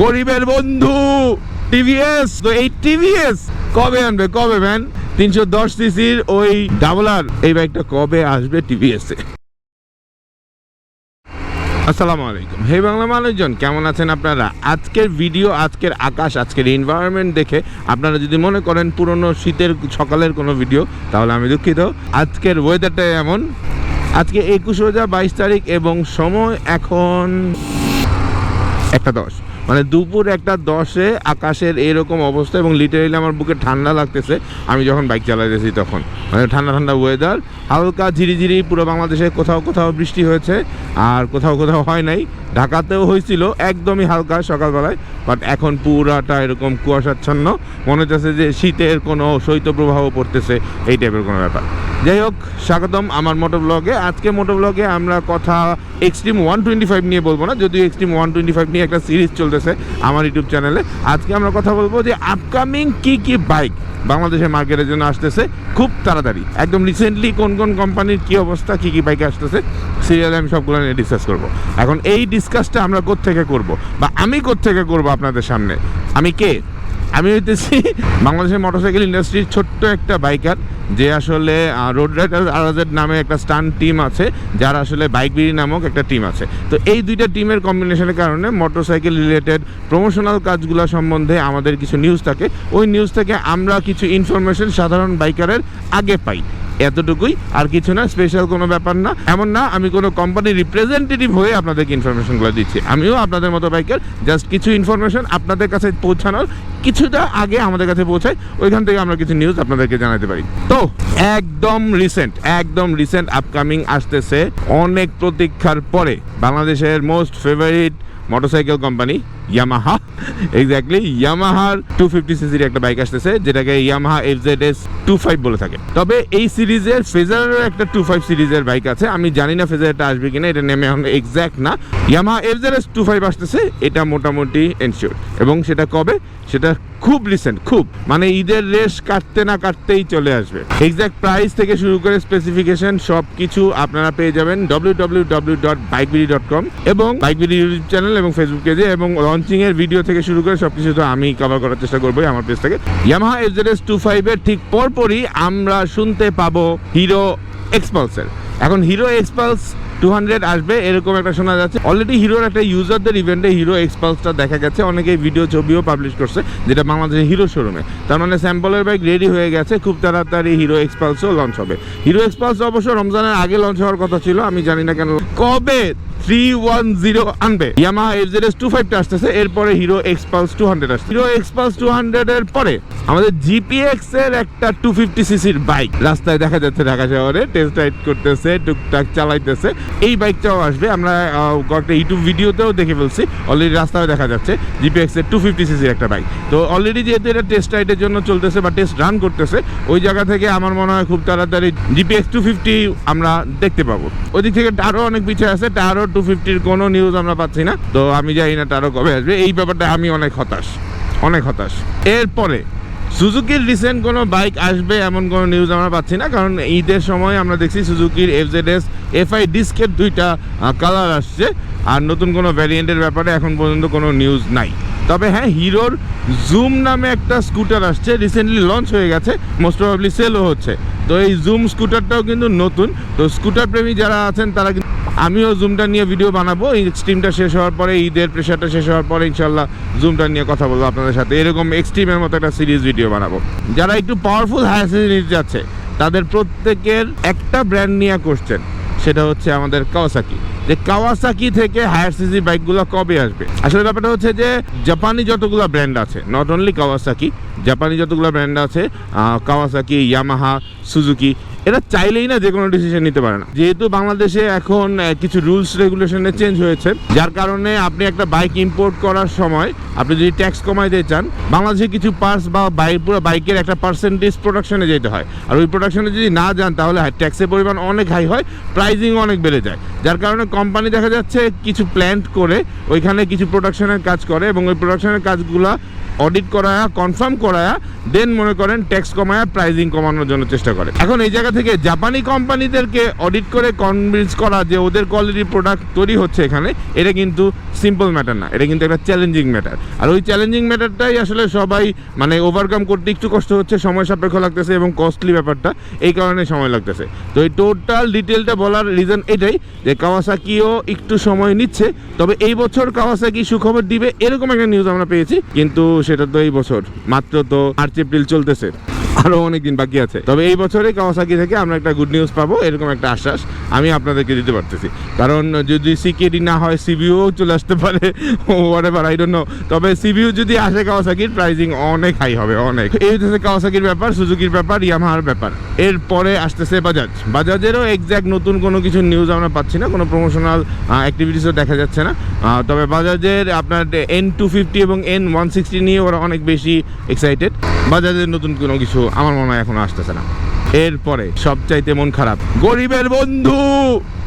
গরিবের বন্ধু টিভিএস তো এই টিভিএস কবে আনবে, কবে ম্যান তিনশো দশ সিসির ওই ডাবলার এই বাইকটা কবে আসবে টিভিএস এ? আসসালামু আলাইকুম। হে বাংলা মানুষজন, কেমন আছেন আপনারা? আজকের ভিডিও আজকের আকাশ, আজকের এনভায়রনমেন্ট দেখে আপনারা যদি মনে করেন পুরনো শীতের সকালের কোনো ভিডিও তাহলে আমি দুঃখিত। আজকের ওয়েদারটা এমন। আজকে একুশ হাজার বাইশ তারিখ এবং সময় এখন একটা দশ। মানে দুপুর একটা দশে আকাশের এরকম অবস্থা এবং লিটারেলি আমার বুকে ঠান্ডা লাগতেছে। আমি যখন বাইক চালাইতেছি তখন। মানে ঠান্ডা ঠান্ডা ওয়েদার হালকা ঝিরিঝিরি পুরো বাংলাদেশে কোথাও কোথাও বৃষ্টি হয়েছে, আর কোথাও কোথাও হয় নাই। ঢাকাতেও হয়েছিল, একদমই হালকা সকালবেলায় বাট এখন পুরাটা এরকম কুয়াশাচ্ছন্ন। মনে হচ্ছে যে শীতের কোনো শৈত্যপ্রবাহ পড়তেছে এই টাইপের কোনো ব্যাপার। যাই হোক, স্বাগতম আমার মোটো ব্লগে আজকে মোটো ব্লগে আমরা কথা এক্সট্রিম ওয়ান টোয়েন্টি ফাইভ নিয়ে বলব না, যদিও এক্সট্রিম ওয়ান টোয়েন্টি ফাইভ নিয়ে একটা সিরিজ চলতেছে আমার ইউটিউব চ্যানেলে আজকে আমরা কথা বলব যে আপকামিং কি কি বাইক বাংলাদেশের মার্কেটের জন্য আসতেছে খুব তাড়াতাড়ি। একদম রিসেন্টলি কোন কোন কোম্পানির কি অবস্থা, কি কি বাইক আসতেছে সিরিয়ালে আমি সবগুলো নিয়ে ডিসকাস করব। এখন এই ডিসকাসটা আমরা কোত্থেকে করব? বা আমি কোত্থেকে করব আপনাদের সামনে? আমি কে? আমি হইতেছি বাংলাদেশের মোটরসাইকেল ইন্ডাস্ট্রির ছোট্ট একটা বাইকার যে আসলে রোড রাইডার আরাজের নামে একটা স্টান টিম আছে, যার আসলে বাইক বিড়ি নামক একটা টিম আছে। তো এই দুইটা টিমের কম্বিনেশনের কারণে মোটরসাইকেল রিলেটেড প্রমোশনাল কাজগুলো সম্বন্ধে আমাদের কিছু নিউজ থাকে। ওই নিউজ থেকে আমরা কিছু ইনফরমেশন সাধারণ বাইকারের আগে পাই। এতটুকুই, আর কিছু না স্পেশাল কোনো ব্যাপার না। এমন না, আমি কোনো কোম্পানির রিপ্রেজেন্টেটিভ হয়ে আপনাদেরকে ইনফরমেশনগুলো দিচ্ছি। আমিও আপনাদের মতো বাইকের জাস্ট কিছু ইনফরমেশন আপনাদের কাছে পৌঁছানোর কিছুটা আগে আমাদের কাছে পৌঁছায় ওইখান থেকে আমরা কিছু নিউজ আপনাদেরকে জানাতে পারি। তো, একদম রিসেন্ট একদম রিসেন্ট আপকামিং আসতেছে অনেক প্রতীক্ষার পরে বাংলাদেশের most favourite motorcycle company Yamaha exactly ইয়ামাহার two fifty সিসির একটা বাইক আসতেছে, যেটাকে Yamaha F Z S two five বলে থাকে। তবে এই সিরিজের ফেজারেরও একটা টু ফাইভ সিরিজের বাইক আছে। আমি জানি না ফেজারটা আসবে কিনা, এটা নেমে এখন এক্স্যাক্ট না। Yamaha F Z S two five আসতেছে, এটা মোটামুটি এনশিওর এবং সেটা কবে? সেটা খুব রিসেন্ট খুব। মানে ঈদের রেস কাটতে না কাটতেই চলে আসবে। এক্সাক্ট প্রাইস থেকে শুরু করে স্পেসিফিকেশন সব কিছু আপনারা পেয়ে যাবেন W W W dot BikeBD এবং বাইকবিডি ইউটিউব চ্যানেল এবং ফেসবুক পেজে এবং লঞ্চিং এর ভিডিও থেকে শুরু করে সবকিছু তো আমি কভার করার চেষ্টা করব আমার পেজ থেকে। ইয়ামাহা এফজেডএস টু ফাইভের ঠিক পরপরই আমরা শুনতে পাবো হিরো এক্সপালসের এখন হিরো এক্সপালস টু হান্ড্রেড আসবে, এরকম একটা শোনা যাচ্ছে। অলরেডি হিরোর একটা ইউজারদের ইভেন্টে হিরো এক্সপালসটা দেখা গেছে অনেকেই ভিডিও ছবিও পাবলিশ করছে, যেটা বাংলাদেশের হিরো শোরুমে তার মানে স্যাম্পলের বাইক রেডি হয়ে গেছে, খুব তাড়াতাড়ি হিরো এক্সপালসও লঞ্চ হবে। হিরো এক্সপালস অবশ্য রমজানের আগে লঞ্চ হওয়ার কথা ছিল, আমি জানি না কেন। কবে? থ্রি ওয়ান জিরো আনবে। Yamaha F Z S two ফাইভটা আসতেছে, এরপরে হিরো এক্সপালস টু হান্ড্রেড আসছে। হিরো এক্সপালস টু হান্ড্রেড এর পরে আমাদের জিপিএক্স এর একটা টু ফিফটি সিসির বাইক রাস্তায় দেখা যাচ্ছে, ঢাকা শহরে টেস্ট রাইড করতেছে, টুকটাক চালাইতেছে। এই বাইকটাও আসবে, আমরা কয়েকটা ইউটিউব ভিডিওতেও দেখে ফেলছি। অলরেডি রাস্তায় দেখা যাচ্ছে জিপিএক্স এর টু ফিফটি সিসির একটা বাইক তো অলরেডি যেহেতু এটা টেস্ট রাইডের জন্য চলতেছে বা টেস্ট রান করতেছে, ওই জায়গা থেকে আমার মনে হয় খুব তাড়াতাড়ি জিপিএক্স টু ফিফটি আমরা দেখতে পাবো। ওই দিক থেকে টারও অনেক পিছিয়ে আছে টারও টু ফিফটির কোনো নিউজ আমরা পাচ্ছি না। তো আমি জানি না তারও কবে আসবে। এই ব্যাপারটা আমি অনেক হতাশ। অনেক হতাশ। এরপরে, সুজুকির রিসেন্ট কোনো বাইক আসবে এমন কোনো নিউজ আমরা পাচ্ছি না, কারণ ঈদের সময় আমরা দেখছি সুজুকির এফ জেড এস এফআই ডিস্কের দুইটা কালার আসছে। আর নতুন কোনো ভ্যারিয়েন্টের ব্যাপারে এখন পর্যন্ত কোনো নিউজ নাই। তবে হ্যাঁ হিরোর জুম নামে একটা স্কুটার আসছে রিসেন্টলি লঞ্চ হয়ে গেছে মোস্ট প্রবাবলি সেলও হচ্ছে। তো এই জুম স্কুটারটাও কিন্তু নতুন। তো স্কুটার প্রেমী যারা আছেন, তারা কিন্তু আমিও জুমটা নিয়ে ভিডিও বানাবো। এই স্ট্রিমটা শেষ হওয়ার পরে, ঈদের প্রেশারটা শেষ হওয়ার পরে ইনশাল্লাহ জুমটা নিয়ে কথা বলব আপনাদের সাথে। এরকম এক্সট্রিমের মতো একটা সিরিজ ভিডিও বানাবো। যারা একটু পাওয়ারফুল হায়ার নিতে যাচ্ছে, তাদের প্রত্যেকের একটা ব্র্যান্ড নিয়ে কোশ্চেন সেটা হচ্ছে আমাদের কাওয়াসাকি যে কাওয়াসাকি থেকে হায়ার সিসি বাইকগুলো কবে আসবে? আসলে ব্যাপারটা হচ্ছে যে জাপানি যতগুলো ব্র্যান্ড আছে নট অনলি কাওয়াসাকি জাপানি যতগুলো ব্র্যান্ড আছে কাওয়াসাকি ইয়ামাহা সুজুকি এরা চাইলেই না যে কোনো ডিসিশন নিতে পারে না। যেহেতু বাংলাদেশে এখন কিছু রুলস রেগুলেশনে চেঞ্জ হয়েছে, যার কারণে আপনি একটা বাইক ইম্পোর্ট করার সময় আপনি যদি ট্যাক্স কমাইতে চান, বাংলাদেশে কিছু পার্টস বা বাইক পুরো বাইকের একটা পার্সেন্টেজ প্রোডাকশনে যেতে হয়। আর ওই প্রোডাকশনে যদি না যান, তাহলে ট্যাক্সের পরিমাণ অনেক হাই হয় প্রাইজিং অনেক বেড়ে যায়। যার কারণে কোম্পানি দেখা যাচ্ছে কিছু প্ল্যান্ট করে, ওইখানে কিছু প্রোডাকশনের কাজ করে এবং ওই প্রোডাকশনের কাজগুলো অডিট করায়া কনফার্ম করায়া দেন মনে করেন ট্যাক্স কমায়া প্রাইজিং কমানোর জন্য চেষ্টা করে। এখন এই জায়গা থেকে জাপানি কোম্পানিদেরকে অডিট করে কনভিন্স করা যে ওদের কোয়ালিটির প্রোডাক্ট তৈরি হচ্ছে এখানে, এটা কিন্তু সিম্পল ম্যাটার না, এটা কিন্তু একটা চ্যালেঞ্জিং ম্যাটার আর ওই চ্যালেঞ্জিং ম্যাটারটাই আসলে সবাই মানে ওভারকাম করতে একটু কষ্ট হচ্ছে, সময় সাপেক্ষ লাগতেছে এবং কস্টলি ব্যাপারটা এই কারণে সময় লাগতেছে। তো এই টোটাল ডিটেলটা বলার রিজন এটাই যে কাওয়াসাকিও একটু সময় নিচ্ছে, তবে এই বছর কাওয়াসাকি সুখবর দিবে, এরকম একটা নিউজ আমরা পেয়েছি। কিন্তু সেটা তো এই বছর। মাত্র তো মার্চ, এপ্রিল চলতেছে। আরও অনেক দিন বাকি আছে। তবে এই বছরে কাওয়াসাকি থেকে আমরা একটা গুড নিউজ পাবো, এরকম একটা আশ্বাস আমি আপনাদেরকে দিতে পারতেছি। কারণ যদি সিকেডি না হয়, সিবিও চলে আসতে পারে আই তবে সিবিউ যদি আসে কাওয়াসাকির প্রাইজিং অনেক হাই হবে, অনেক। এই হচ্ছে কাওয়াসাকির ব্যাপার, সুজুকির ব্যাপার, ইয়ামাহার ব্যাপার। এরপরে আসতেছে বাজাজ। বাজাজেরও এক্স্যাক্ট নতুন কোনো কিছু নিউজ আমরা পাচ্ছি না, কোনো প্রমোশনাল অ্যাক্টিভিটিসও দেখা যাচ্ছে না। তবে বাজাজের আপনার এন টু ফিফটি এবং এন ওয়ান সিক্সটি ওরা অনেক বেশি এক্সাইটেড বাজাজের নতুন কোনো কিছু আমার মনে হয় এখনও আসতেছে না। এরপরে সবচাইতে মন খারাপ, গরিবের বন্ধু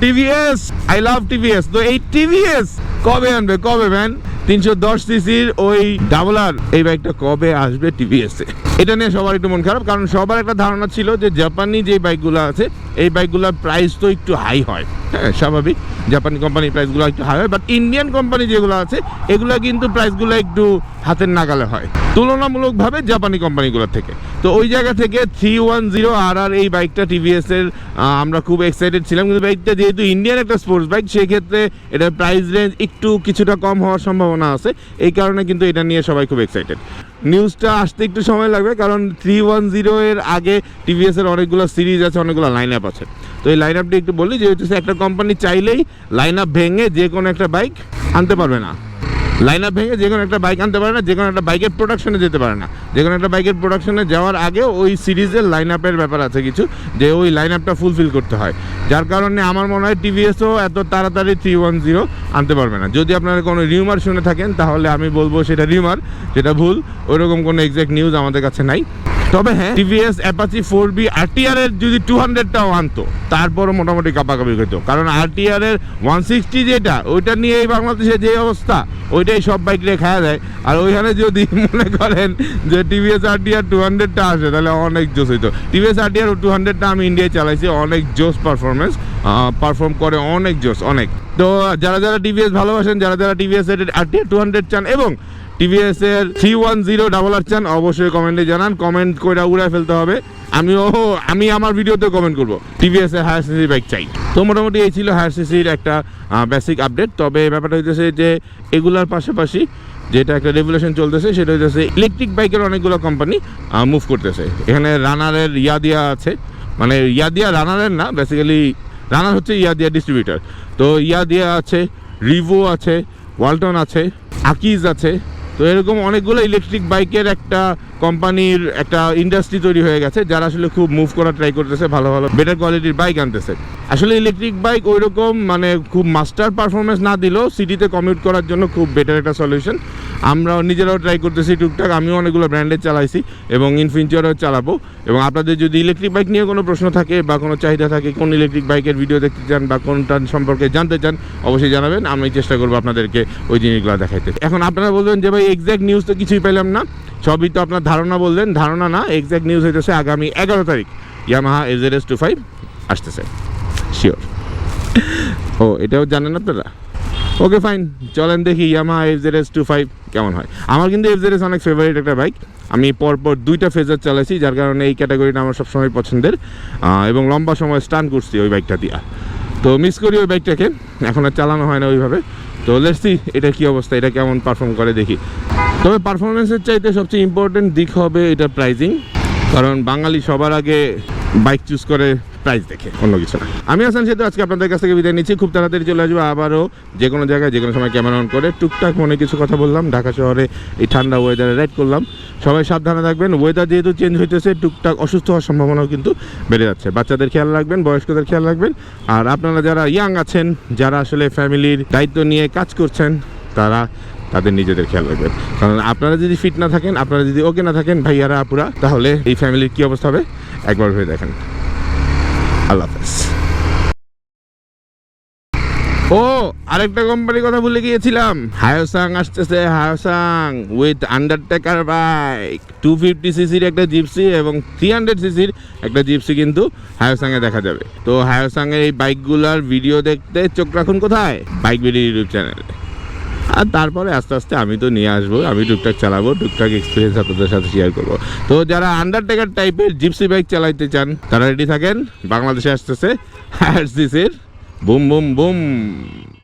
টিভিএস আই লাভ টিভিএস তো এই টিভিএস কবে আনবে? কবে ম্যান তিনশো দশ সিসির ওই ডাবলার এই বাইকটা কবে আসবে টিভিএস এটা নিয়ে সবার একটু মন খারাপ, কারণ সবার একটা ধারণা ছিল যে জাপানি যে বাইকগুলো আছে, এই বাইকগুলোর প্রাইস তো একটু হাই হয়। হ্যাঁ স্বাভাবিক। জাপানি কোম্পানির প্রাইসগুলো একটু হাই হয় বাট ইন্ডিয়ান কোম্পানি যেগুলো আছে, এগুলো কিন্তু প্রাইসগুলো একটু হাতের নাগালে হয়। তুলনামূলকভাবে জাপানি কোম্পানিগুলোর থেকে। তো ওই জায়গা থেকে থ্রি ওয়ান জিরো আর আর এই বাইকটা টিভিএস এর আমরা খুব এক্সাইটেড ছিলাম, কিন্তু বাইকটা যেহেতু ইন্ডিয়ান একটা স্পোর্টস বাইক সেক্ষেত্রে এটার প্রাইস রেঞ্জ একটু কিছুটা কম হওয়ার সম্ভাবনা আছে। এই কারণে কিন্তু এটা নিয়ে সবাই খুব এক্সাইটেড নিউজটা আসতে একটু সময় লাগবে, কারণ থ্রি ওয়ান জিরো এর আগে টিভিএসের অনেকগুলো সিরিজ আছে, অনেকগুলো লাইন আপ আছে। তো এই লাইন আপটি একটু বলি যেহেতু একটা কোম্পানি চাইলেই লাইন আপ ভেঙে যে কোনো একটা বাইক আনতে পারবে না। লাইন আপ ভেঙে যে কোনো একটা বাইক আনতে পারে না, যে কোনো একটা বাইকের প্রোডাকশনে যেতে পারে না। যে কোনো একটা বাইকের প্রোডাকশনে যাওয়ার আগে ওই সিরিজের লাইন আপের ব্যাপার আছে কিছু, যে ওই লাইন আপটা ফুলফিল করতে হয়। যার কারণে আমার মনে হয় টিভিএসও এত তাড়াতাড়ি থ্রি ওয়ান জিরো আনতে পারবে না। যদি আপনারা কোনো রিউমার শুনে থাকেন, তাহলে আমি বলব সেটা রিউমার সেটা ভুল ওইরকম কোনো এক্সাক্ট নিউজ আমাদের কাছে নাই। তবে হ্যাঁ। TVS, Apache four V RTR এর যদি টু হান্ড্রেডটাও আনতো, তারপরও মোটামুটি কাপাকাপি হতো কারণ আরটিআর এর ওয়ান সিক্সটি যেটা, ওইটা নিয়ে এই বাংলাদেশে যে অবস্থা, ওইটাই সব বাইক নিয়ে খাওয়া যায় আর ওইখানে যদি মনে করেন যে টিভিএস, আরটিআর টু হান্ড্রেডটা আসে, তাহলে অনেক জোস হইতো। টিভিএস, আরটিআর টু হান্ড্রেডটা আমি ইন্ডিয়ায় চালাইছি, অনেক জোস পারফরমেন্স পারফর্ম করে অনেক জোস অনেক। তো যারা যারা টিভিএস ভালোবাসেন, যারা যারা টিভিএস এর আরটিআর টু হান্ড্রেড চান, এবং টিভিএস এর three one zero double R চান অবশ্যই কমেন্টে জানান। কমেন্ট করে উড়ায় ফেলতে হবে। আমিও, আমি আমার ভিডিওতে কমেন্ট করব। টিভিএস এর হায়ার সিসি বাইক চাই। তো মোটামুটি এই ছিল হায়ার সিসির একটা বেসিক আপডেট তবে ব্যাপারটা হইতেছে যে, এগুলার পাশাপাশি যেটা একটা রেভুলেশন চলতেছে, সেটা হইতেছে ইলেকট্রিক বাইকের অনেকগুলো কোম্পানি মুভ করতেছে। এখানে রানারের ইয়াদিয়া আছে। মানে ইয়াদিয়া রানারের না বেসিক্যালি রানার হচ্ছে ইয়াদিয়া ডিস্ট্রিবিউটার তো ইয়াদিয়া আছে রিভো আছে ওয়ালটন আছে আকিজ আছে। তো এরকম অনেকগুলো ইলেকট্রিক বাইকের একটা কোম্পানির একটা ইন্ডাস্ট্রি তৈরি হয়ে গেছে, যারা আসলে খুব মুভ করার ট্রাই করতেছে, ভালো ভালো বেটার কোয়ালিটির বাইক আনতেছে। আসলে ইলেকট্রিক বাইক ওই রকম মানে খুব মাস্টার পারফরমেন্স না দিলেও সিটিতে কমিউট করার জন্য খুব বেটার একটা সলিউশন আমরা নিজেরাও ট্রাই করতেছি টুকটাক, আমিও অনেকগুলো ব্র্যান্ডের চালাইছি এবং ইন ফিউচারও চালাবো। এবং আপনাদের যদি ইলেকট্রিক বাইক নিয়ে কোনো প্রশ্ন থাকে বা কোনো চাহিদা থাকে, কোন ইলেকট্রিক বাইকের ভিডিও দেখতে চান বা কোনটা সম্পর্কে জানতে চান, অবশ্যই জানাবেন। আমি চেষ্টা করব আপনাদেরকে ওই জিনিসগুলো দেখাইতে। এখন আপনারা বলবেন যে, ভাই এক্স্যাক্ট নিউজ তো কিছুই পেলাম না। সবই তো আপনার ধারণা বললেন, ধারণা না এক্স্যাক্ট নিউজ হইতেছে আগামী এগারো তারিখ। Yamaha FZ S two five আসতেছে। শিওর ও, এটাও জানেন আপনারা? ওকে ফাইন চলেন দেখি Yamaha FZ S two five কেমন হয়। আমার কিন্তু এফজেড এস অনেক ফেভারিট একটা বাইক আমি পরপর দুইটা ফেজার চালাইছি, যার কারণে এই ক্যাটাগরিটা আমার সবসময় পছন্দের। এবং লম্বা সময় স্টান করছি ওই বাইকটা দিয়া। তো মিস করি ওই বাইকটাকে এখন আর চালানো হয় না ওইভাবে। তো লেটসি এটা কি অবস্থা, এটা কেমন পারফর্ম করে দেখি। তবে পারফরমেন্সের চাইতে সবচেয়ে ইম্পর্টেন্ট দিক হবে এটা প্রাইজিং কারণ বাঙালি সবার আগে বাইক চুজ করে প্রাইস দেখে, অন্য কিছু না। আমি আসান সেতু, আজকে আপনাদের কাছ থেকে বিদায় নিচ্ছি। খুব তাড়াতাড়ি চলে আসব আবারও যে কোনো জায়গায়, যে কোনো সময় ক্যামেরা অন করে টুকটাক মনে কিছু কথা বললাম। ঢাকা শহরে এই ঠান্ডা ওয়েদারে রাইড করলাম। সবাই সাবধানে থাকবেন। ওয়েদার যেহেতু চেঞ্জ হইতেছে, টুকটাক অসুস্থ হওয়ার সম্ভাবনাও কিন্তু বেড়ে যাচ্ছে। বাচ্চাদের খেয়াল রাখবেন, বয়স্কদের খেয়াল রাখবেন। আর আপনারা যারা ইয়াং আছেন, যারা আসলে ফ্যামিলির দায়িত্ব নিয়ে কাজ করছেন, তারা তাদের নিজেদের খেয়াল রাখবেন। কারণ আপনারা যদি ফিট না থাকেন, আপনারা যদি ওকে না থাকেন, ভাইয়ারা, আপুরা, তাহলে এই ফ্যামিলির কি অবস্থা হবে? একবার ভেবে দেখেন। আল্লাহ হাফেজ। ও, আরেকটা কোম্পানির কথা ভুলে গিয়েছিলাম। হায়োসাং আসতেছে, Hyosung with Undertaker bike two fifty সিসির একটা জিপসি এবং থ্রি হান্ড্রেড সিসির একটা জিপসি কিন্তু হায়োসাংয়ে দেখা যাবে। তো হায়োসাংয়ের এই বাইকগুলোর ভিডিও দেখতে চোখ রাখুন কোথায়? বাইক ভিডিও ইউটিউব চ্যানেলে আর তারপরে আস্তে আস্তে আমি তো নিয়ে আসব, আমি টুকটাক চালাবো, টুকটাক এক্সপিরিয়েন্স আপনাদের সাথে শেয়ার করব। তো যারা আন্ডারটেকার টাইপের জিপসি বাইক চালাইতে চান, তারা রেডি থাকেন, বাংলাদেশে আসতেছে হায়ার বুম বুম বুম।